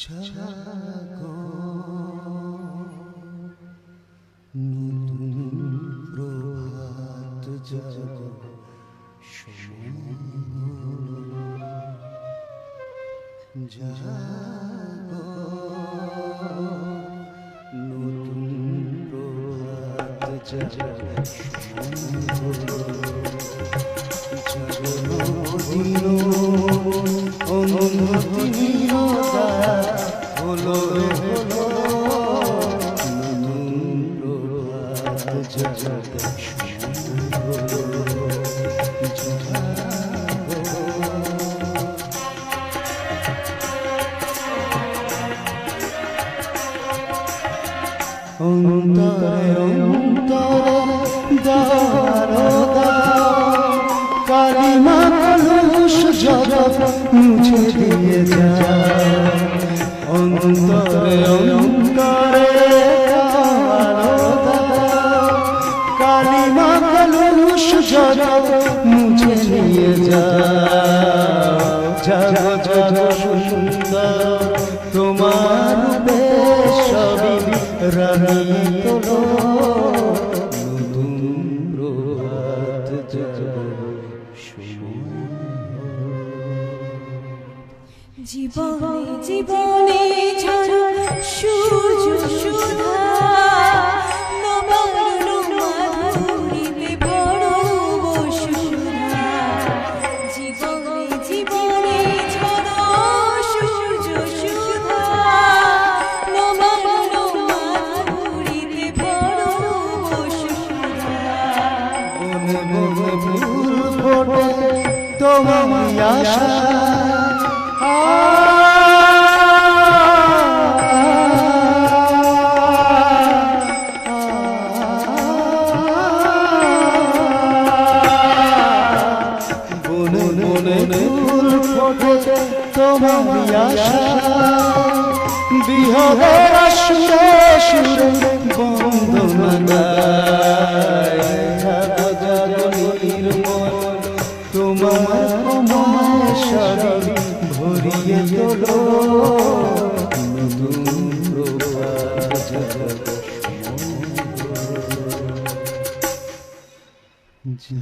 নতুন প্রভাত জাগো জাগো নতুন প্রভাত জাগো। অন্তরে অন্তরে দ্বার কালিমা কলুষ জগৎ দিয়ে যা। জগৎ মুছে দিয়ে যা জগৎ সুন্দর তোমার বেশ সবই রানী জীবনে জীবনে ঝরো ফুল ফোটে তোমার আশা তোমার আশা বিহবের সুরে জাগো নির্মল তোমার তোমার শরণ ভরিয়ে তোলো। জাগো